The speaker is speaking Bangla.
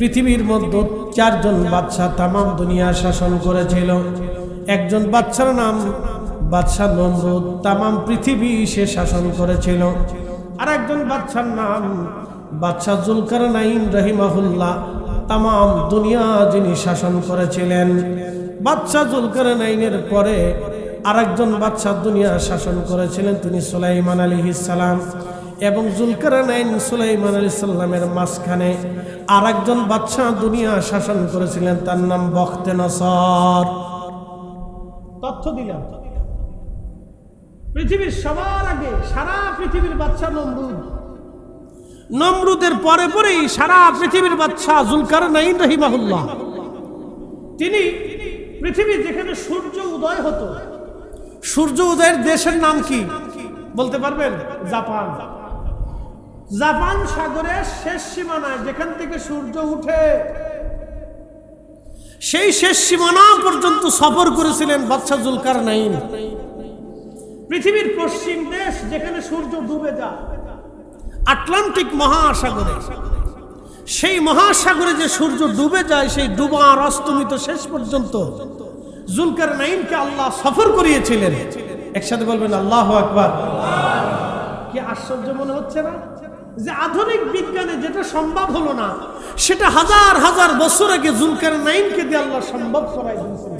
পৃথিবীর মধ্যে চারজন বাদশাহ তামাম দুনিয়া শাসন করেছিল। একজন বাচ্চার নাম বাদশাহ নমরুদ তামাম পৃথিবী সে শাসন করেছিল। আর একজন বাচ্চার নাম বাদশাহ জুলকার নাইন রহিমাহুল্লাহ, তামাম দুনিয়া যিনি শাসন করেছিলেন। বাদশাহ জুলকার নাইনের পরে আরেকজন বাদশাহ দুনিয়া শাসন করেছিলেন তিনি সুলাইমান আলী সালাম এবং জুলকারানাইন সুলাইমান আলী সাল্লামের মাঝখানে আর একজন বাদশাহ দুনিয়া শাসন করেছিলেন, তার নাম বখতে নসর। তথ্য দিলাম। পৃথিবীর সবার আগে সারা পৃথিবীর বাচ্চা নমরুদ। নমরুদের পরে পরেই সারা পৃথিবীর বাচ্চা জুলকার নাইন রহিমাহুল্লাহ। তিনি পৃথিবীর যেখানে সূর্য উদয় হতো, সূর্য উদয়ের দেশের নাম কি? বলতে পারবেন? জাপান। জাপান সাগরের শেষ সীমানায়, যেখান থেকে সূর্য উঠে, সেই শেষ সীমানা পর্যন্ত সফর করেছিলেন বাদশাহ জুলকার নাইন পৃথিবীর পশ্চিম দেশ যেখানে সূর্য ডুবে যায়, আটলান্টিক মহাসাগরে। সেই মহাসাগরে যে সূর্য ডুবে যায়, সেই ডুবার অস্তমিত শেষ পর্যন্ত জুলকার নাইনকে আল্লাহ সফর করিয়েছিলেন। একসাথে বলবেন, আল্লাহ আকবার। কি আশ্চর্য মনে হচ্ছে না? যে আধুনিক বিজ্ঞানে যেটা সম্ভব হলো না, সেটা হাজার হাজার বছর আগে জুলকার নাইনকে দিয়ে আল্লাহ সম্ভব করাই দিয়েছিলেন।